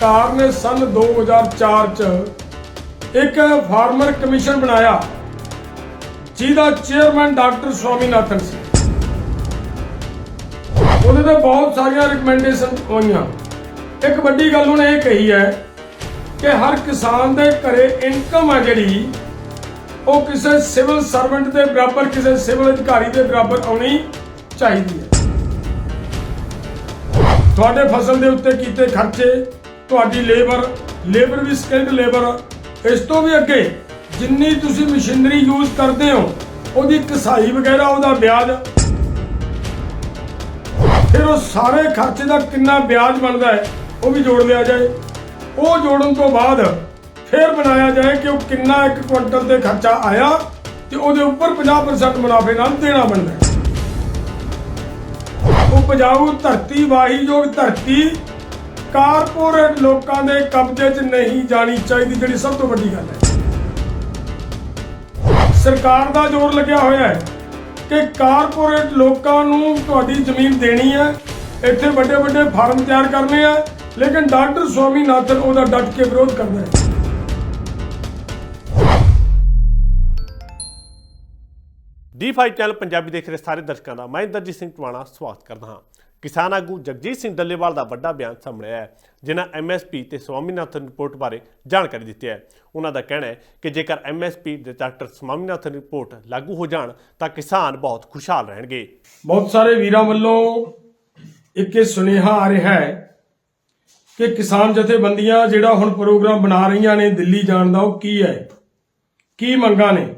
ਸਰਕਾਰ ਨੇ ਸਨ 2004 ਚ ਇੱਕ ਫਾਰਮਰ ਕਮਿਸ਼ਨ ਬਣਾਇਆ, ਜਿਹਦਾ ਚੇਅਰਮੈਨ ਡਾਕਟਰ ਸਵਾਮੀਨਾਥਨ ਸੀ। ਉਹਦੇ ਤੇ ਬਹੁਤ ਸਾਰੀਆਂ ਰეკਮੈਂਡੇਸ਼ਨ ਹੋਈਆਂ। ਇੱਕ ਵੱਡੀ ਗੱਲ ਉਹਨੇ ਇਹ ਕਹੀ ਹੈ ਕਿ ਹਰ ਕਿਸਾਨ ਦੇ ਘਰੇ ਇਨਕਮ ਹੈ ਜਿਹੜੀ, ਉਹ ਕਿਸੇ ਸਿਵਲ ਸਰਵੈਂਟ ਦੇ ਬਰਾਬਰ, ਕਿਸੇ ਸਿਵਲ ਅਧਿਕਾਰੀ ਦੇ ਬਰਾਬਰ ਆਉਣੀ ਚਾਹੀਦੀ ਹੈ। ਤੁਹਾਡੇ ਫਸਲ ਦੇ ਉੱਤੇ ਕੀਤੇ ਖਰਚੇ ਤੁਹਾਡੀ ਲੇਬਰ ਲੇਬਰ ਵੀ ਸਕਿਲਡ ਲੇਬਰ ਇਸ ਤੋਂ ਵੀ ਅੱਗੇ ਜਿੰਨੀ ਤੁਸੀਂ ਮਸ਼ੀਨਰੀ ਯੂਜ਼ ਕਰਦੇ ਹੋ, ਉਹਦੀ ਕਸਾਈ ਵਗੈਰਾ, ਉਹਦਾ ਵਿਆਜ, ਫਿਰ ਉਹ ਸਾਰੇ ਖਰਚੇ ਦਾ ਕਿੰਨਾ ਵਿਆਜ ਬਣਦਾ ਹੈ, ਉਹ ਵੀ ਜੋੜ ਲਿਆ ਜਾਏ। ਉਹ ਜੋੜਨ ਤੋਂ ਬਾਅਦ ਫਿਰ ਬਣਾਇਆ ਜਾਏ ਕਿ ਉਹ ਕਿੰਨਾ ਇੱਕ ਕੁਇੰਟਲ ਤੇ ਖਰਚਾ ਆਇਆ ਤੇ ਉਹਦੇ ਉੱਪਰ 50% ਮੁਨਾਫੇ ਨਾਲ ਦੇਣਾ ਬਣਦਾ ਉਹ ਉਪਜਾਊ ਧਰਤੀ ਵਾਹੀਯੋਗ ਧਰਤੀ ਕਾਰਪੋਰੇਟ ਲੋਕਾਂ ਦੇ ਕਬਜ਼ੇ 'ਚ ਨਹੀਂ ਜਾਣੀ ਚਾਹੀਦੀ, ਜਿਹੜੀ ਸਭ ਤੋਂ ਵੱਡੀ ਗੱਲ ਹੈ। ਸਰਕਾਰ ਦਾ ਜ਼ੋਰ ਲੱਗਿਆ ਹੋਇਆ ਹੈ ਕਿ ਕਾਰਪੋਰੇਟ ਲੋਕਾਂ ਨੂੰ ਤੁਹਾਡੀ ਜ਼ਮੀਨ ਦੇਣੀ ਹੈ, ਇੱਥੇ ਵੱਡੇ ਵੱਡੇ ਫਾਰਮ ਤਿਆਰ ਕਰਨੇ ਆ, ਲੇਕਿਨ ਡਾਕਟਰ ਸਵਾਮੀਨਾਥਨ ਉਹਦਾ ਡਟ ਕੇ ਵਿਰੋਧ ਕਰਦਾ ਹੈ। ਡੀ5 ਚੈਨਲ ਪੰਜਾਬੀ ਦੇਖ ਰਹੇ ਸਾਰੇ ਦਰਸ਼ਕਾਂ ਦਾ, ਮੈਂ ਇੰਦਰਜੀਤ ਸਿੰਘ ਟਵਾਣਾ, ਸਵਾਗਤ ਕਰਦਾ ਹਾਂ। ਕਿਸਾਨ ਆਗੂ ਜਗਜੀਤ ਸਿੰਘ ਡੱਲੇਵਾਲ ਦਾ ਵੱਡਾ ਬਿਆਨ ਸਾਹਮਣੇ ਆਇਆ ਹੈ, ਜਿਨ੍ਹਾਂ ਐਮਐਸਪੀ ਤੇ ਸਵਾਮੀਨਾਥਨ ਰਿਪੋਰਟ ਬਾਰੇ ਜਾਣਕਾਰੀ ਦਿੱਤੀ ਹੈ। ਉਹਨਾਂ ਦਾ ਕਹਿਣਾ ਹੈ ਕਿ ਜੇਕਰ ਐਮਐਸਪੀ ਦੇ ਡਾਕਟਰ ਸਵਾਮੀਨਾਥਨ ਰਿਪੋਰਟ ਲਾਗੂ ਹੋ ਜਾਣ, ਤਾਂ ਕਿਸਾਨ ਬਹੁਤ ਖੁਸ਼ਹਾਲ ਰਹਿਣਗੇ। ਬਹੁਤ ਸਾਰੇ ਵੀਰਾਂ ਵੱਲੋਂ ਇੱਕ ਇਹ ਸੁਨੇਹਾ ਆ ਰਿਹਾ ਹੈ ਕਿ ਕਿਸਾਨ ਜਥੇਬੰਦੀਆਂ ਜਿਹੜਾ ਹੁਣ ਪ੍ਰੋਗਰਾਮ ਬਣਾ ਰਹੀਆਂ ਨੇ ਦਿੱਲੀ ਜਾਣ ਦਾ, ਉਹ ਕੀ ਹੈ? ਕੀ ਮੰਗਾਂ ਨੇ?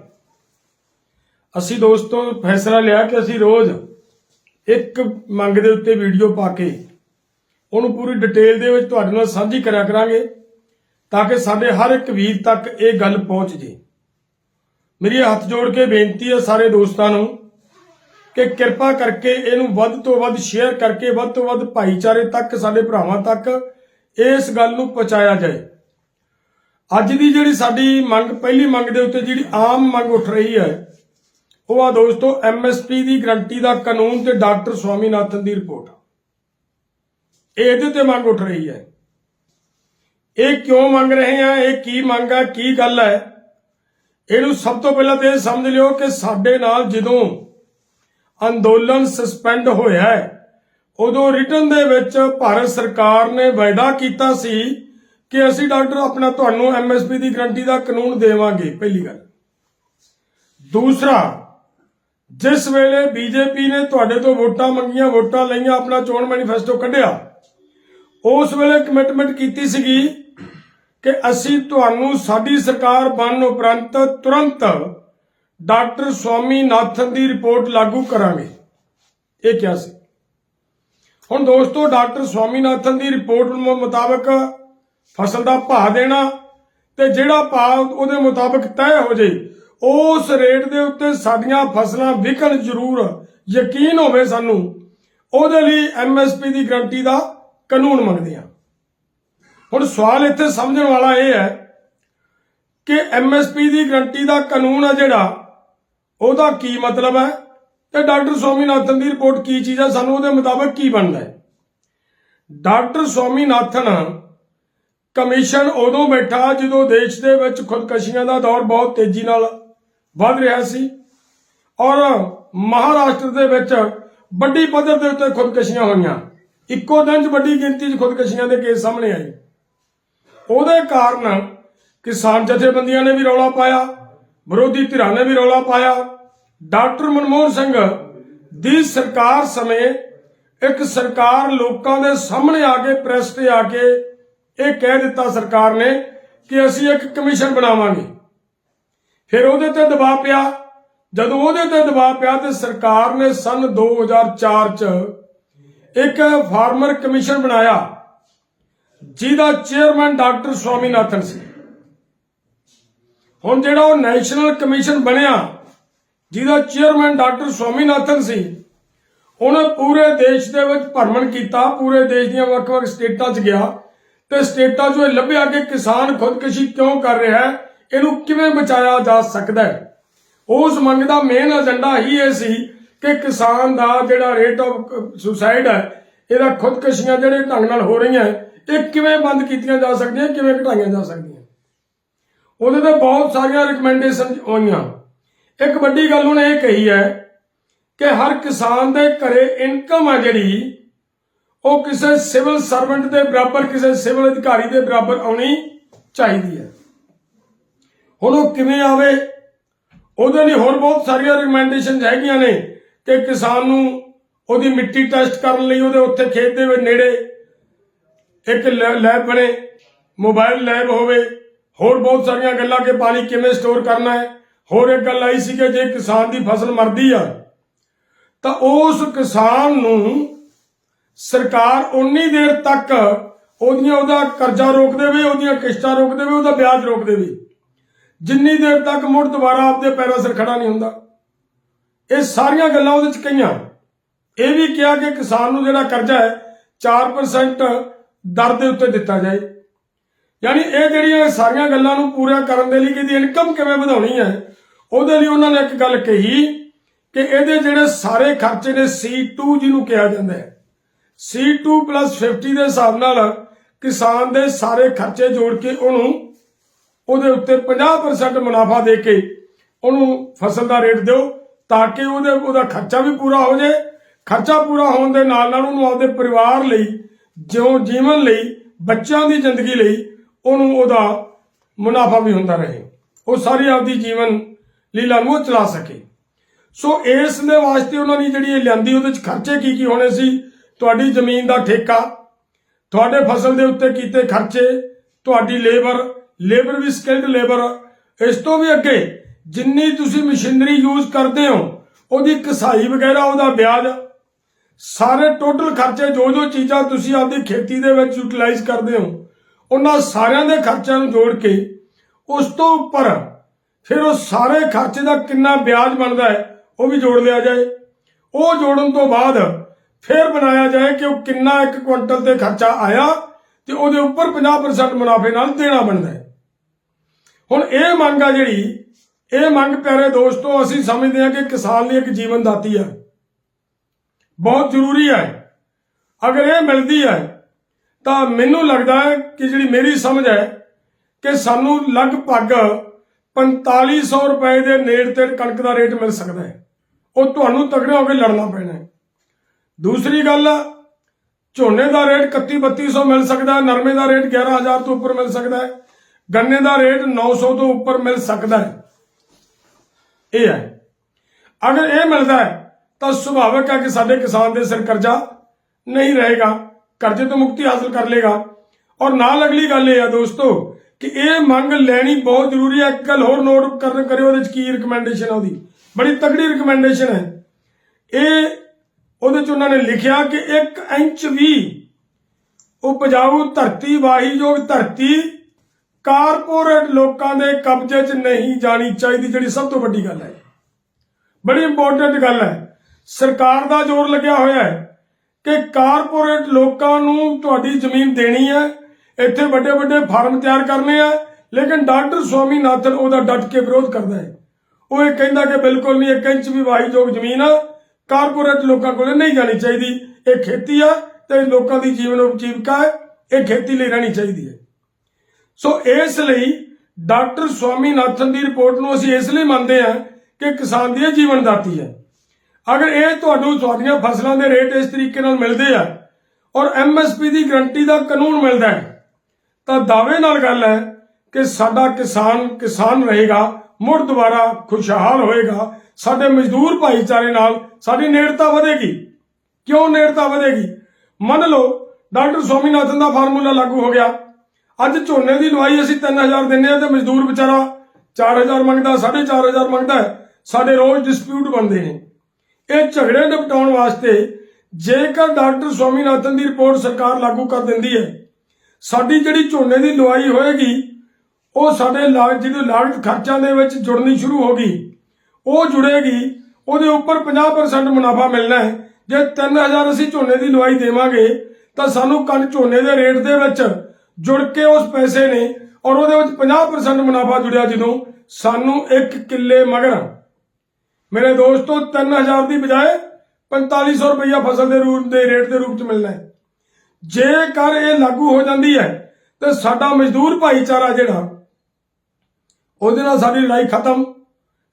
ਅਸੀਂ ਦੋਸਤੋ, ਫੈਸਲਾ ਲਿਆ ਕਿ ਅਸੀਂ ਰੋਜ਼ ਇੱਕ ਮੰਗ ਦੇ ਉੱਤੇ ਵੀਡੀਓ ਪਾ ਕੇ ਉਹਨੂੰ ਪੂਰੀ ਡਿਟੇਲ ਦੇ ਵਿੱਚ ਤੁਹਾਡੇ ਨਾਲ ਸਾਂਝੀ ਕਰਿਆ ਕਰਾਂਗੇ ਤਾਂ ਕਿ ਸਾਡੇ ਹਰ ਇੱਕ ਵੀਰ ਤੱਕ ਇਹ ਗੱਲ ਪਹੁੰਚ ਜੇ। ਮੇਰੀ ਹੱਥ ਜੋੜ ਕੇ ਬੇਨਤੀ ਹੈ ਸਾਰੇ ਦੋਸਤਾਂ ਨੂੰ ਕਿ ਕਿਰਪਾ ਕਰਕੇ ਇਹਨੂੰ ਵੱਧ ਤੋਂ ਵੱਧ ਸ਼ੇਅਰ ਕਰਕੇ ਵੱਧ ਤੋਂ ਵੱਧ ਭਾਈਚਾਰੇ ਤੱਕ, ਸਾਡੇ ਭਰਾਵਾਂ ਤੱਕ ਇਸ ਗੱਲ ਨੂੰ ਪਹੁੰਚਾਇਆ ਜਾਏ। ਅੱਜ ਦੀ ਜਿਹੜੀ ਸਾਡੀ ਮੰਗ, ਪਹਿਲੀ ਮੰਗ ਦੇ ਉੱਤੇ ਜਿਹੜੀ ਆਮ ਮੰਗ ਉੱਠ ਰਹੀ ਹੈ ਉਹ ਆ ਦੋਸਤੋ ਐਮਐਸਪੀ ਦੀ ਗਰੰਟੀ ਦਾ ਕਾਨੂੰਨ ਤੇ ਡਾਕਟਰ ਸਵਾਮੀਨਾਥਨ ਦੀ ਰਿਪੋਰਟ ਇਹ ਇਹਦੇ ਤੇ ਮੰਗ ਉੱਠ ਰਹੀ ਹੈ। ਇਹ ਕਿਉਂ ਮੰਗ ਰਹੇ ਆ? ਇਹ ਕੀ ਮੰਗ ਆ? ਕੀ ਗੱਲ ਹੈ? ਇਹਨੂੰ ਸਭ ਤੋਂ ਪਹਿਲਾਂ ਤੇ ਇਹ ਸਮਝ ਲਿਓ ਕਿ ਸਾਡੇ ਨਾਲ ਜਦੋਂ ਅੰਦੋਲਨ ਸਸਪੈਂਡ ਹੋਇਆ ਹੈ, ਉਦੋਂ ਰਿਟਨ ਦੇ ਵਿੱਚ ਭਾਰਤ ਸਰਕਾਰ ਨੇ ਵਾਅਦਾ ਕੀਤਾ ਸੀ ਕਿ ਅਸੀਂ ਡਾਕਟਰ ਆਪਣਾ ਤੁਹਾਨੂੰ ਐਮਐਸਪੀ ਦੀ ਗਰੰਟੀ ਦਾ ਕਾਨੂੰਨ ਦੇਵਾਂਗੇ, ਪਹਿਲੀ ਗੱਲ। ਦੂਸਰਾ ਜਿਸ ਵੇਲੇ ਬੀਜੇਪੀ ਨੇ ਤੁਹਾਡੇ ਤੋਂ ਵੋਟਾਂ ਮੰਗੀਆਂ, ਵੋਟਾਂ ਲਈਆਂ, ਆਪਣਾ ਚੋਣ ਮੈਨੀਫੈਸਟੋ ਕੱਢਿਆ, ਉਸ ਵੇਲੇ ਕਮਿਟਮੈਂਟ ਕੀਤੀ ਸੀਗੀ ਕਿ ਅਸੀਂ ਤੁਹਾਨੂੰ ਸਾਡੀ ਸਰਕਾਰ ਬਣਨ ਉਪਰੰਤ ਤੁਰੰਤ ਡਾਕਟਰ ਸਵਾਮੀਨਾਥਨ ਦੀ ਰਿਪੋਰਟ ਲਾਗੂ ਕਰਾਂਗੇ। ਇਹ ਕਿਹਾ ਸੀ। ਹੁਣ ਦੋਸਤੋ, ਡਾਕਟਰ ਸਵਾਮੀਨਾਥਨ ਦੀ ਰਿਪੋਰਟ ਮੁਤਾਬਕ ਫਸਲ ਦਾ ਭਾਅ ਦੇਣਾ ਤੇ ਜਿਹੜਾ ਭਾਅ ਉਹਦੇ ਮੁਤਾਬਕ ਤੈਅ ਹੋ ਜੇ ਉਸ ਰੇਟ ਦੇ ਉੱਤੇ ਸਾਡੀਆਂ ਫਸਲਾਂ ਵਿਕਣ ਜ਼ਰੂਰ ਯਕੀਨ ਹੋਵੇ ਸਾਨੂੰ, ਉਹਦੇ ਲਈ ਐਮਐਸਪੀ ਦੀ ਗਰੰਟੀ ਦਾ ਕਾਨੂੰਨ ਮੰਗਦੇ ਆ ਹੁਣ ਸਵਾਲ ਇੱਥੇ ਸਮਝਣ ਵਾਲਾ ਇਹ ਹੈ ਕਿ ਐਮਐਸਪੀ ਦੀ ਗਰੰਟੀ ਦਾ ਕਾਨੂੰਨ ਆ ਜਿਹੜਾ, ਉਹਦਾ ਕੀ ਮਤਲਬ ਹੈ ਤੇ ਡਾਕਟਰ ਸਵਾਮੀਨਾਥਨ ਦੀ ਰਿਪੋਰਟ ਕੀ ਚੀਜ਼ ਹੈ, ਸਾਨੂੰ ਉਹਦੇ ਮੁਤਾਬਕ ਕੀ ਬਣਦਾ ਹੈ? ਡਾਕਟਰ ਸਵਾਮੀਨਾਥਨ ਕਮਿਸ਼ਨ ਉਦੋਂ ਬੈਠਾ ਜਦੋਂ ਦੇਸ਼ ਦੇ ਵਿੱਚ ਖੁਦਕਸ਼ੀਆਂ ਦਾ ਦੌਰ ਬਹੁਤ ਤੇਜ਼ੀ ਨਾਲ ਵੱਧ ਰਿਹਾ ਸੀ ਔਰ ਮਹਾਰਾਸ਼ਟਰ ਦੇ ਵਿੱਚ ਵੱਡੀ ਪੱਧਰ ਦੇ ਉੱਤੇ ਖੁਦਕਸ਼ੀਆਂ ਹੋਈਆਂ। ਇੱਕੋ ਦਿਨ 'ਚ ਵੱਡੀ ਗਿਣਤੀ 'ਚ ਖੁਦਕਸ਼ੀਆਂ ਦੇ ਕੇਸ ਸਾਹਮਣੇ ਆਏ। ਉਹਦੇ ਕਾਰਨ ਕਿਸਾਨ ਜਥੇਬੰਦੀਆਂ ਨੇ ਵੀ ਰੌਲਾ ਪਾਇਆ, ਵਿਰੋਧੀ ਧਿਰਾਂ ਨੇ ਵੀ ਰੌਲਾ ਪਾਇਆ। ਡਾਕਟਰ ਮਨਮੋਹਨ ਸਿੰਘ ਦੀ ਸਰਕਾਰ ਸਮੇਂ ਇੱਕ ਸਰਕਾਰ ਲੋਕਾਂ ਦੇ ਸਾਹਮਣੇ ਆ ਕੇ, ਪ੍ਰੈਸ ਤੇ ਆ ਕੇ ਇਹ ਕਹਿ ਦਿੱਤਾ ਸਰਕਾਰ ਨੇ ਕਿ ਅਸੀਂ ਇੱਕ ਕਮਿਸ਼ਨ ਬਣਾਵਾਂਗੇ। ਫਿਰ ਉਹਦੇ ਤੇ ਦਬਾਅ ਪਿਆ। ਜਦੋਂ ਉਹਦੇ ਤੇ ਦਬਾਅ ਪਿਆ ਤੇ ਸਰਕਾਰ ਨੇ ਸਨ 2004 ਚ ਇੱਕ ਫਾਰਮਰ ਕਮਿਸ਼ਨ ਬਣਾਇਆ, ਜਿਹਦਾ ਚੇਅਰਮੈਨ ਡਾਕਟਰ ਸਵਾਮੀਨਾਥਨ ਸੀ। ਹੁਣ ਜਿਹੜਾ ਉਹ ਨੈਸ਼ਨਲ ਕਮਿਸ਼ਨ ਬਣਿਆ, ਜਿਹਦਾ ਚੇਅਰਮੈਨ ਡਾਕਟਰ ਸਵਾਮੀਨਾਥਨ ਸੀ, ਉਹਨੇ ਪੂਰੇ ਦੇਸ਼ ਦੇ ਵਿੱਚ ਭਰਮਣ ਕੀਤਾ, ਪੂਰੇ ਦੇਸ਼ ਦੀਆਂ ਵੱਖ-ਵੱਖ ਸਟੇਟਾਂ 'ਚ ਗਿਆ। ਤੇ ਸਟੇਟਾਂ 'ਚੋਂ ਇਹ ਲੱਭਿਆ ਕਿ ਕਿਸਾਨ ਖੁਦਕੁਸ਼ੀ ਕਿਉਂ ਕਰ ਰਿਹਾ ਹੈ? ਇਹਨੂੰ ਕਿਵੇਂ ਬਚਾਇਆ ਜਾ ਸਕਦਾ ਹੈ? ਉਸ ਮੰਗ ਦਾ ਮੇਨ ਏਜੰਡਾ ਹੀ ਇਹ ਸੀ ਕਿ ਕਿਸਾਨ ਦਾ ਜਿਹੜਾ ਰੇਟ ਆਫ ਸੁਸਾਈਡ ਹੈ, ਇਹਦਾ ਖੁਦਕਸ਼ੀਆਂ ਜਿਹੜੇ ਢੰਗ ਨਾਲ ਹੋ ਰਹੀਆਂ ਇਹ ਕਿਵੇਂ ਬੰਦ ਕੀਤੀਆਂ ਜਾ ਸਕਦੀਆਂ, ਕਿਵੇਂ ਘਟਾਈਆਂ ਜਾ ਸਕਦੀਆਂ? ਉਹਦੇ ਤੇ ਬਹੁਤ ਸਾਰੀਆਂ ਰეკਮੈਂਡੇਸ਼ਨ ਹੋਈਆਂ। ਇੱਕ ਵੱਡੀ ਗੱਲ ਉਹਨੇ ਇਹ ਕਹੀ ਹੈ ਕਿ ਹਰ ਕਿਸਾਨ ਦੇ ਘਰੇ ਇਨਕਮ ਹੈ ਜਿਹੜੀ, ਉਹ ਕਿਸੇ ਸਿਵਲ ਸਰਵੈਂਟ ਦੇ ਬਰਾਬਰ, ਕਿਸੇ ਸਿਵਲ ਅਧਿਕਾਰੀ ਦੇ ਬਰਾਬਰ ਆਉਣੀ ਚਾਹੀਦੀ ਹੈ। ਹੁਣ ਉਹ ਕਿਵੇਂ ਆਵੇ? ਉਹਦੇ ਲਈ ਹੋਰ ਬਹੁਤ ਸਾਰੀਆਂ ਰਿਕਮੈਂਡੇਸ਼ਨ ਹੈਗੀਆਂ ਨੇ ਕਿ ਕਿਸਾਨ ਨੂੰ ਉਹਦੀ ਮਿੱਟੀ ਟੈਸਟ ਕਰਨ ਲਈ ਉਹਦੇ ਉੱਥੇ ਖੇਤ ਦੇ ਵਿੱਚ ਨੇੜੇ ਇੱਕ ਲੈ- ਲੈਬ ਬਣੇ ਮੋਬਾਈਲ ਲੈਬ ਹੋਵੇ। ਹੋਰ ਬਹੁਤ ਸਾਰੀਆਂ ਗੱਲਾਂ ਕਿ ਪਾਣੀ ਕਿਵੇਂ ਸਟੋਰ ਕਰਨਾ ਹੈ। ਹੋਰ ਇੱਕ ਗੱਲ ਆਈ ਸੀ ਕਿ ਜੇ ਕਿਸਾਨ ਦੀ ਫਸਲ ਮਰਦੀ ਆ, ਤਾਂ ਉਸ ਕਿਸਾਨ ਨੂੰ ਸਰਕਾਰ ਉਨੀ ਦੇਰ ਤੱਕ ਉਹਦੀਆਂ ਉਹਦਾ ਕਰਜ਼ਾ ਰੋਕ ਦੇਵੇ, ਉਹਦੀਆਂ ਕਿਸ਼ਤਾਂ ਰੋਕ ਦੇਵੇ, ਉਹਦਾ ਵਿਆਜ ਰੋਕ ਦੇਵੇ। ਜਿੰਨੀ ਦੇਰ ਤੱਕ ਮੁੜ ਦੁਬਾਰਾ ਆਪਦੇ ਪੈਰਾਂ ਸਿਰ ਖੜਾ ਨਹੀਂ ਹੁੰਦਾ। ਇਹ ਸਾਰੀਆਂ ਗੱਲਾਂ ਉਹਦੇ ਚ ਕਹੀਆਂ। ਇਹ ਵੀ ਕਿਹਾ ਕਿ ਕਿਸਾਨ ਨੂੰ ਜਿਹੜਾ ਕਰਜ਼ਾ ਹੈ 4% ਦਰ ਦੇ ਉੱਤੇ ਦਿੱਤਾ ਜਾਏ। ਯਾਨੀ ਇਹ ਜਿਹੜੀਆਂ ਸਾਰੀਆਂ ਗੱਲਾਂ ਨੂੰ ਪੂਰਾ ਕਰਨ ਦੇ ਲਈ ਕਿ ਇਹਦੀ ਇਨਕਮ ਕਿਵੇਂ ਵਧਾਉਣੀ ਹੈ, ਉਹਦੇ ਲਈ ਉਹਨਾਂ ਨੇ ਇੱਕ ਗੱਲ ਕਹੀ ਕਿ ਇਹਦੇ ਜਿਹੜੇ ਸਾਰੇ ਖਰਚੇ ਨੇ C2 ਜਿਹਨੂੰ ਕਿਹਾ ਜਾਂਦਾ ਹੈ। C2 50 ਦੇ ਹਿਸਾਬ ਨਾਲ ਕਿਸਾਨ ਦੇ ਸਾਰੇ ਖਰਚੇ ਜੋੜ ਕੇ ਉਹਨੂੰ ਉਹਦੇ ਉੱਤੇ 50% ਮੁਨਾਫਾ ਦੇ ਕੇ ਉਹਨੂੰ ਫਸਲ ਦਾ ਰੇਟ ਦਿਓ ਤਾਂ ਕਿ ਉਹਦੇ, ਉਹਦਾ ਖਰਚਾ ਵੀ ਪੂਰਾ ਹੋ ਜਾਏ। ਖਰਚਾ ਪੂਰਾ ਹੋਣ ਦੇ ਨਾਲ ਨਾਲ ਉਹਨੂੰ ਆਪਦੇ ਪਰਿਵਾਰ ਲਈ, ਜਿਉਂ ਜੀਵਨ ਲਈ, ਬੱਚਿਆਂ ਦੀ ਜ਼ਿੰਦਗੀ ਲਈ ਉਹਨੂੰ ਉਹਦਾ ਮੁਨਾਫਾ ਵੀ ਹੁੰਦਾ ਰਹੇ। ਉਹ ਸਾਰੀ ਆਪਦੀ ਜੀਵਨ ਲੀਲਾ ਨੂੰ ਚਲਾ ਸਕੇ। ਸੋ ਇਸ ਦੇ ਵਾਸਤੇ ਉਹਨਾਂ ਨੇ ਜਿਹੜੀ ਇਹ ਲਿਆਂਦੀ, ਉਹਦੇ ਚ ਖਰਚੇ ਕੀ ਕੀ ਹੋਣੇ ਸੀ? ਤੁਹਾਡੀ ਜ਼ਮੀਨ ਦਾ ਠੇਕਾ, ਤੁਹਾਡੇ ਫਸਲ ਦੇ ਉੱਤੇ ਕੀਤੇ ਖਰਚੇ, ਤੁਹਾਡੀ ਲੇਬਰ ਲੇਬਰ ਵੀ ਸਕਿਲਡ ਲੇਬਰ ਇਸ ਤੋਂ ਵੀ ਅੱਗੇ ਜਿੰਨੀ ਤੁਸੀਂ ਮਸ਼ੀਨਰੀ ਯੂਜ਼ ਕਰਦੇ ਹੋ, ਉਹਦੀ ਕਸਾਈ ਵਗੈਰਾ, ਉਹਦਾ ਵਿਆਜ, ਸਾਰੇ ਟੋਟਲ ਖਰਚੇ ਜੋ ਜੋ ਚੀਜ਼ਾਂ ਤੁਸੀਂ ਆਪਦੀ ਖੇਤੀ ਦੇ ਵਿੱਚ ਯੂਟਿਲਾਈਜ਼ ਕਰਦੇ ਹੋ, ਉਹਨਾਂ ਸਾਰਿਆਂ ਦੇ ਖਰਚਿਆਂ ਨੂੰ ਜੋੜ ਕੇ ਉਸ ਤੋਂ ਉੱਪਰ ਫਿਰ ਉਹ ਸਾਰੇ ਖਰਚੇ ਦਾ ਕਿੰਨਾ ਵਿਆਜ ਬਣਦਾ ਹੈ, ਉਹ ਵੀ ਜੋੜ ਲਿਆ ਜਾਏ। ਉਹ ਜੋੜਨ ਤੋਂ ਬਾਅਦ ਫਿਰ ਬਣਾਇਆ ਜਾਏ ਕਿ ਉਹ ਕਿੰਨਾ ਇੱਕ ਕੁਇੰਟਲ ਤੇ ਖਰਚਾ ਆਇਆ ਤੇ ਉਹਦੇ ਉੱਪਰ 50% ਮੁਨਾਫੇ ਨਾਲ ਦੇਣਾ ਬਣਦਾ ਹੈ। ਹੁਣ ਇਹ ਮੰਗ ਆ ਜਿਹੜੀ, ਇਹ ਮੰਗ ਪਿਆਰੇ ਦੋਸਤੋ, ਅਸੀਂ ਸਮਝਦੇ ਹਾਂ ਕਿ ਕਿਸਾਨ ਲਈ ਇੱਕ ਜੀਵਨ ਦਾਤੀ ਹੈ ਬਹੁਤ ਜ਼ਰੂਰੀ ਹੈ ਅਗਰ ਇਹ ਮਿਲਦੀ ਹੈ ਤਾਂ ਮੈਨੂੰ ਲੱਗਦਾ ਹੈ ਕਿ ਜਿਹੜੀ ਮੇਰੀ ਸਮਝ ਹੈ ਕਿ ਸਾਨੂੰ ਲਗਭਗ 4500 ਰੁਪਏ ਦੇ ਨੇੜ ਤੇ ਕਣਕ ਦਾ ਰੇਟ ਮਿਲ ਸਕਦਾ ਹੈ। ਉਹ ਤੁਹਾਨੂੰ ਤਗੜੇ ਹੋ ਕੇ ਲੜਨਾ ਪੈਣਾ ਹੈ। ਦੂਸਰੀ ਗੱਲ ਝੋਨੇ ਦਾ ਰੇਟ 31 3200 ਮਿਲ ਸਕਦਾ ਹੈ, ਨਰਮੇ ਦਾ ਰੇਟ 11000 ਤੋਂ ਉੱਪਰ ਮਿਲ ਸਕਦਾ ਹੈ। ਗੰਨੇ ਦਾ ਰੇਟ 900 ਤੋਂ ਉੱਪਰ ਮਿਲ ਸਕਦਾ ਹੈ। ਇਹ ਹੈ। ਅਗਰ ਇਹ ਮਿਲਦਾ ਹੈ, ਤਾਂ ਸੁਭਾਵਿਕ ਹੈ ਕਿ ਸਾਡੇ ਕਿਸਾਨ ਦੇ ਸਿਰ ਕਰਜ਼ਾ ਨਹੀਂ ਰਹੇਗਾ, ਕਰਜ਼ੇ ਤੋਂ ਮੁਕਤੀ ਹਾਸਲ ਕਰ ਲੇਗਾ। ਔਰ ਨਾਲ ਅਗਲੀ ਗੱਲ ਇਹ ਹੈ ਦੋਸਤੋ ਕਿ ਇਹ ਮੰਗ ਲੈਣੀ ਬਹੁਤ ਜ਼ਰੂਰੀ ਹੈ। ਇੱਕ ਗੱਲ ਹੋਰ ਨੋਟ ਕਰਨ ਕਰਿਓ, ਉਹਦੇ ਚ ਕੀ ਰਿਕਮੈਂਡੇਸ਼ਨ ਹੈ ਉਹਦੀ? ਬੜੀ ਤਕੜੀ ਰਿਕਮੈਂਡੇਸ਼ਨ ਹੈ। ਇਹ, ਉਹਦੇ ਚ ਉਹਨਾਂ ਨੇ ਲਿਖਿਆ ਕਿ 1 ਇੰਚ ਵੀ ਉਪਜਾਊ ਧਰਤੀ ਵਾਹੀਯੋਗ ਧਰਤੀ ਕਾਰਪੋਰੇਟ ਲੋਕਾਂ ਦੇ ਕਬਜ਼ੇ 'ਚ ਨਹੀਂ ਜਾਣੀ ਚਾਹੀਦੀ, ਜਿਹੜੀ ਸਭ ਤੋਂ ਵੱਡੀ ਗੱਲ ਹੈ। ਬੜੀ ਇੰਪੋਰਟੈਂਟ ਗੱਲ ਹੈ। ਸਰਕਾਰ ਦਾ ਜ਼ੋਰ ਲੱਗਿਆ ਹੋਇਆ ਹੈ ਕਿ ਕਾਰਪੋਰੇਟ ਲੋਕਾਂ ਨੂੰ ਤੁਹਾਡੀ ਜ਼ਮੀਨ ਦੇਣੀ ਹੈ, ਇੱਥੇ ਵੱਡੇ ਵੱਡੇ ਫਾਰਮ ਤਿਆਰ ਕਰਨੇ ਆ, ਲੇਕਿਨ ਡਾਕਟਰ ਸਵਾਮੀਨਾਥਨ ਉਹਦਾ ਡਟ ਕੇ ਵਿਰੋਧ ਕਰਦਾ ਹੈ। ਉਹ ਇਹ ਕਹਿੰਦਾ ਕਿ ਬਿਲਕੁਲ ਨਹੀਂ, ਇੱਕ ਇੰਚ ਵੀ ਵਾਹੀਯੋਗ ਜ਼ਮੀਨ ਆ, ਕਾਰਪੋਰੇਟ ਲੋਕਾਂ ਕੋਲੇ ਨਹੀਂ ਜਾਣੀ ਚਾਹੀਦੀ। ਇਹ ਖੇਤੀ ਆ ਤੇ ਲੋਕਾਂ ਦੀ ਜੀਵਨ ਉਪਜੀਵਕਾ ਹੈ, ਇਹ ਖੇਤੀ ਲਈ ਰਹਿਣੀ ਚਾਹੀਦੀ ਹੈ। ਸੋ ਇਸ ਲਈ ਡਾਕਟਰ ਸਵਾਮੀਨਾਥਨ ਦੀ ਰਿਪੋਰਟ ਨੂੰ ਅਸੀਂ ਇਸ ਲਈ ਮੰਨਦੇ ਹਾਂ ਕਿ ਕਿਸਾਨ ਦੀ ਇਹ ਜੀਵਨ ਦਾਤੀ ਹੈ। ਅਗਰ ਇਹ ਤੁਹਾਨੂੰ ਤੁਹਾਡੀਆਂ ਫਸਲਾਂ ਦੇ ਰੇਟ ਇਸ ਤਰੀਕੇ ਨਾਲ ਮਿਲਦੇ ਆ ਔਰ ਐਮਐਸਪੀ ਦੀ ਗਰੰਟੀ ਦਾ ਕਾਨੂੰਨ ਮਿਲਦਾ ਹੈ, ਤਾਂ ਦਾਅਵੇ ਨਾਲ ਗੱਲ ਹੈ ਕਿ ਸਾਡਾ ਕਿਸਾਨ ਕਿਸਾਨ ਰਹੇਗਾ, ਮੁੜ ਦੁਬਾਰਾ ਖੁਸ਼ਹਾਲ ਹੋਏਗਾ, ਸਾਡੇ ਮਜ਼ਦੂਰ ਭਾਈਚਾਰੇ ਨਾਲ ਸਾਡੀ ਨੇੜਤਾ ਵਧੇਗੀ। ਕਿਉਂ ਨੇੜਤਾ ਵਧੇਗੀ? ਮੰਨ ਲਓ ਡਾਕਟਰ ਸਵਾਮੀਨਾਥਨ ਦਾ ਫਾਰਮੂਲਾ ਲਾਗੂ ਹੋ ਗਿਆ। ਅੱਜ ਝੋਨੇ ਦੀ ਲਵਾਈ ਅਸੀਂ 3000 ਦਿੰਨੇ ਆ ਤੇ ਮਜ਼ਦੂਰ ਵਿਚਾਰਾ 4000 ਮੰਗਦਾ 4500 ਮੰਗਦਾ ਸਾਡੇ ਰੋਜ਼ ਡਿਸਪਿਊਟ ਬਣਦੇ ਨੇ। ਇਹ ਝਗੜੇ ਨਿਪਟਾਉਣ ਵਾਸਤੇ ਜੇਕਰ ਡਾਕਟਰ ਸਵਾਮੀਨਾਥਨ ਦੀ ਰਿਪੋਰਟ ਸਰਕਾਰ ਲਾਗੂ ਕਰ ਦਿੰਦੀ ਹੈ, ਸਾਡੀ ਜਿਹੜੀ ਝੋਨੇ ਦੀ ਲਵਾਈ ਹੋਏਗੀ, ਉਹ ਸਾਡੇ ਲਾਗ, ਜਿਹਦੇ ਲਾਗਤ ਖਰਚਾਂ ਦੇ ਵਿੱਚ ਜੁੜਨੀ ਸ਼ੁਰੂ ਹੋ ਗਈ, ਉਹ ਜੁੜੇਗੀ, ਉਹਦੇ ਉੱਪਰ 50% ਮੁਨਾਫਾ ਮਿਲਣਾ ਹੈ। ਜੇ 3000 ਅਸੀਂ ਝੋਨੇ ਦੀ ਲਵਾਈ ਦੇਵਾਂਗੇ, ਤਾਂ ਸਾਨੂੰ ਕੰਨ ਝੋਨੇ ਦੇ ਰੇਟ ਦੇ ਵਿੱਚ ਜੁੜ ਕੇ ਉਸ ਪੈਸੇ ਨੇ ਔਰ ਉਹਦੇ ਵਿੱਚ 50% ਮੁਨਾਫਾ ਜੁੜਿਆ ਜਦੋਂ ਸਾਨੂੰ ਇੱਕ ਕਿੱਲੇ ਮਗਰ। ਮੇਰੇ ਦੋਸਤੋ 3000 ਦੀ ਬਜਾਏ 4500 ਰੁਪਈਆ ਫਸਲ ਦੇ ਰੂਪ ਦੇ ਰੇਟ ਦੇ ਰੂਪ ਚ ਮਿਲਣਾ ਹੈ। ਜੇਕਰ ਇਹ ਲਾਗੂ ਹੋ ਜਾਂਦੀ ਹੈ, ਤੇ ਸਾਡਾ ਮਜ਼ਦੂਰ ਭਾਈਚਾਰਾ ਜਿਹੜਾ, ਉਹਦੇ ਨਾਲ ਸਾਡੀ ਲੜਾਈ ਖਤਮ,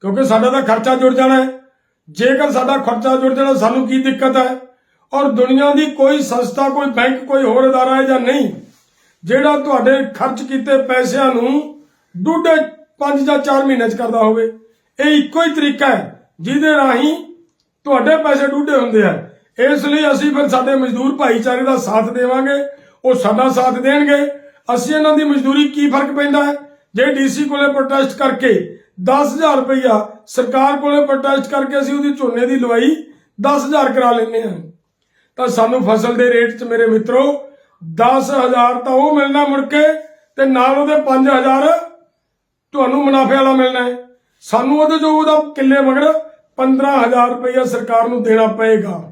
ਕਿਉਂਕਿ ਸਾਡਾ ਤਾਂ ਖਰਚਾ ਜੁੜ ਜਾਣਾ ਹੈ। ਜੇਕਰ ਸਾਡਾ ਖਰਚਾ ਜੁੜ ਜਾਣਾ, ਸਾਨੂੰ ਕੀ ਦਿੱਕਤ ਹੈ? ਔਰ ਦੁਨੀਆ ਦੀ ਕੋਈ ਸੰਸਥਾ, ਕੋਈ ਬੈਂਕ, ਕੋਈ ਹੋਰ ਅਦਾਰਾ ਹੈ ਜਾਂ ਨਹੀਂ? ਜਿਹੜਾ ਤੁਹਾਡੇ ਖਰਚ ਕੀਤੇ ਪੈਸਿਆਂ ਨੂੰ ਡੂਢੇ 5 ਜਾਂ 4 ਮਹੀਨੇ ਚ ਕਰਦਾ ਹੋਵੇ। ਇਹ ਇੱਕੋ ਹੀ ਤਰੀਕਾ ਹੈ ਜਿਹਦੇ ਰਾਹੀਂ ਤੁਹਾਡੇ ਪੈਸੇ ਡੂਢੇ ਹੁੰਦੇ ਆ। ਇਸ ਲਈ ਅਸੀਂ ਫਿਰ ਸਾਡੇ ਮਜ਼ਦੂਰ ਭਾਈਚਾਰੇ ਦਾ ਸਾਥ ਦੇਵਾਂਗੇ, ਉਹ ਸਾਡਾ ਸਾਥ ਦੇਣਗੇ। ਅਸੀਂ ਇਹਨਾਂ ਦੀ ਮਜ਼ਦੂਰੀ ਕੀ ਫ਼ਰਕ ਪੈਂਦਾ ਹੈ? ਜੇ ਡੀਸੀ ਕੋਲੇ ਪ੍ਰੋਟੈਸਟ ਕਰਕੇ 10000 ਰੁਪਇਆ ਸਰਕਾਰ ਕੋਲੇ ਪ੍ਰੋਟੈਸਟ ਕਰਕੇ ਅਸੀਂ ਉਹਦੀ ਝੋਨੇ ਦੀ ਲਵਾਈ 10000 ਕਰਾ ਲੈਂਦੇ ਹਾਂ। ਤਾਂ ਸਾਨੂੰ ਫਸਲ ਦੇ ਰੇਟ 'ਚ ਮੇਰੇ ਮਿੱਤਰੋ 10000 ਤਾਂ ਉਹ ਮਿਲਣਾ ਮੁੜ ਕੇ ਤੇ ਨਾਲ ਉਹਦੇ 5000 ਤੁਹਾਨੂੰ ਮੁਨਾਫੇ ਵਾਲਾ ਮਿਲਣਾ ਹੈ। ਸਾਨੂੰ ਉਹਦੇ ਜੋ ਉਹਦਾ ਕਿੱਲੇ ਮਗਰ 15000 ਰੁਪਇਆ ਸਰਕਾਰ ਨੂੰ ਦੇਣਾ ਪਏਗਾ।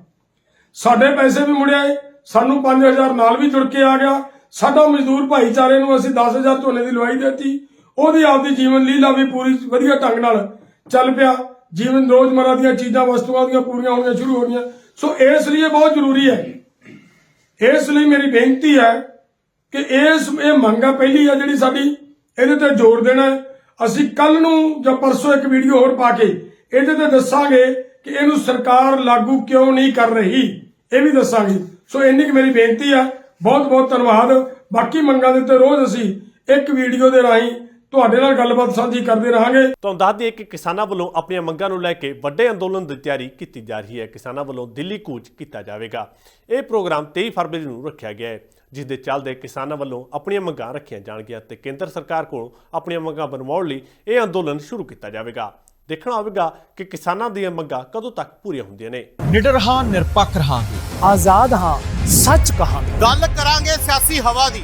ਸਾਡੇ ਪੈਸੇ ਵੀ ਮੁੜਿਆਏ ਸਾਨੂੰ 5000 ਨਾਲ ਵੀ ਜੁੜ ਕੇ ਆ ਗਿਆ। ਸਾਡਾ ਮਜ਼ਦੂਰ ਭਾਈਚਾਰੇ ਨੂੰ ਅਸੀਂ 10000 ਝੋਨੇ ਦੀ ਲਵਾਈ ਦਿੱਤੀ। ਉਹਦੀ ਆਪਦੀ ਜੀਵਨ ਲੀਲਾ ਵੀ ਪੂਰੀ ਵਧੀਆ ਢੰਗ ਨਾਲ ਚੱਲ ਪਿਆ। ਜੀਵਨ ਰੋਜ਼ਮਰਾ ਦੀਆਂ ਚੀਜ਼ਾਂ, ਵਸਤੂਆਂ ਦੀਆਂ ਪੂਰੀਆਂ ਹੋਣੀਆਂ, ਸ਼ੁਰੂ ਹੋ ਗਈਆਂ ਸੋ ਇਸ ਲਈ ਬਹੁਤ ਜ਼ਰੂਰੀ ਹੈ। ਇਸ ਲਈ ਮੇਰੀ ਬੇਨਤੀ ਹੈ ਕਿ ਇਸ, ਇਹ ਮੰਗ ਆ ਪਹਿਲੀ ਆ ਜਿਹੜੀ ਸਾਡੀ, ਇਹਦੇ ਤੇ ਜ਼ੋਰ ਦੇਣਾ ਅਸੀਂ ਕੱਲ ਨੂੰ ਜਾਂ ਪਰਸੋਂ ਇੱਕ ਵੀਡੀਓ ਹੋਰ ਪਾ ਕੇ ਇਹਦੇ ਤੇ ਦੱਸਾਂਗੇ ਕਿ ਇਹਨੂੰ ਸਰਕਾਰ ਲਾਗੂ ਕਿਉਂ ਨਹੀਂ ਕਰ ਰਹੀ। ਇਹ ਵੀ ਦੱਸਾਂਗੇ। ਸੋ ਇੰਨੀ ਕੁ ਮੇਰੀ ਬੇਨਤੀ ਆ। ਬਹੁਤ ਬਹੁਤ ਧੰਨਵਾਦ। ਬਾਕੀ ਮੰਗਾਂ ਦੇ ਉੱਤੇ ਰੋਜ਼ ਅਸੀਂ ਇੱਕ ਵੀਡੀਓ ਦੇ ਰਾਹੀਂ ਤੁਹਾਡੇ ਨਾਲ ਗੱਲਬਾਤ ਸਾਂਝੀ ਕਰਦੇ ਰਹਾਂਗੇ। ਤੁਹਾਨੂੰ ਦੱਸ ਦਈਏ ਕਿ ਕਿਸਾਨਾਂ ਵੱਲੋਂ ਆਪਣੀਆਂ ਮੰਗਾਂ ਨੂੰ ਲੈ ਕੇ ਵੱਡੇ ਅੰਦੋਲਨ ਦੀ ਤਿਆਰੀ ਕੀਤੀ ਜਾ ਰਹੀ ਹੈ। ਕਿਸਾਨਾਂ ਵੱਲੋਂ ਦਿੱਲੀ ਕੂਚ ਕੀਤਾ ਜਾਵੇਗਾ। ਇਹ ਪ੍ਰੋਗਰਾਮ 23 ਫਰਵਰੀ ਨੂੰ ਰੱਖਿਆ ਗਿਆ ਹੈ ਜਿਸ ਦੇ ਚੱਲਦੇ ਕਿਸਾਨਾਂ ਵੱਲੋਂ ਆਪਣੀਆਂ ਮੰਗਾਂ ਰੱਖੀਆਂ ਜਾਣਗੀਆਂ ਤੇ ਕੇਂਦਰ ਸਰਕਾਰ ਕੋਲ ਆਪਣੀਆਂ ਮੰਗਾਂ ਬਣਵਾਉਣ ਲਈ ਇਹ ਅੰਦੋਲਨ ਸ਼ੁਰੂ ਕੀਤਾ ਜਾਵੇਗਾ। ਦੇਖਣਾ ਹੋਵੇਗਾ ਕਿ ਕਿਸਾਨਾਂ ਦੀਆਂ ਮੰਗਾਂ ਕਦੋਂ ਤੱਕ ਪੂਰੀਆਂ ਹੁੰਦੀਆਂ ਨੇ। ਨਿਡਰ ਹਾਂ ਨਿਰਪੱਖ ਰਹਾਂਗੇ। ਆਜ਼ਾਦ ਹਾਂ ਸੱਚ ਕਹਾਂਗੇ। ਗੱਲ ਕਰਾਂਗੇ ਸਿਆਸੀ ਹਵਾ ਦੀ।